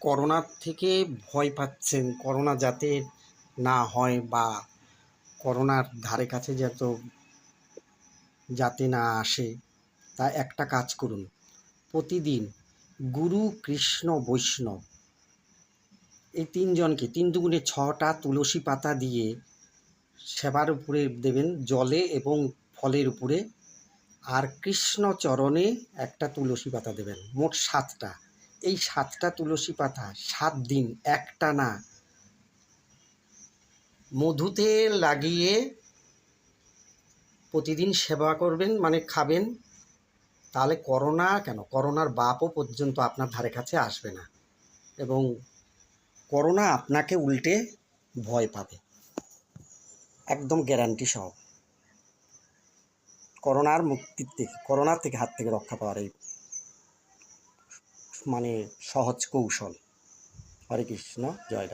করোনার থেকে ভয় পাচ্ছেন, করোনা যাতে না হয় বা করোনার ধারে কাছে যত যাতে না আসে, তা একটা কাজ করুন। প্রতিদিন গুরু, কৃষ্ণ, বৈষ্ণব, এই তিনজনকে, তিন দুগুণে ছটা তুলসী পাতা দিয়ে সেবার উপরে দেবেন জলে এবং ফলের উপরে। আর কৃষ্ণ চরণে একটা তুলসী পাতা দেবেন, মোট সাতটা। এই সাতটা তুলসী পাতা, সাত দিন, একটা না। মধুতে লাগিয়ে প্রতিদিন সেবা করবেন মানে খাবেন। তাহলে করোনা কেন? করোনার বাপও পর্যন্ত আপনার ধারে কাছে আসবে না। এবং করোনা আপনাকে উল্টে ভয় পাবে। একদম গ্যারান্টি সহ। করোনার মুক্তির থেকে, করোনার থেকে হাত থেকে রক্ষা পাওয়ার এই মানে সহজ কৌশল। হরে কৃষ্ণ জয়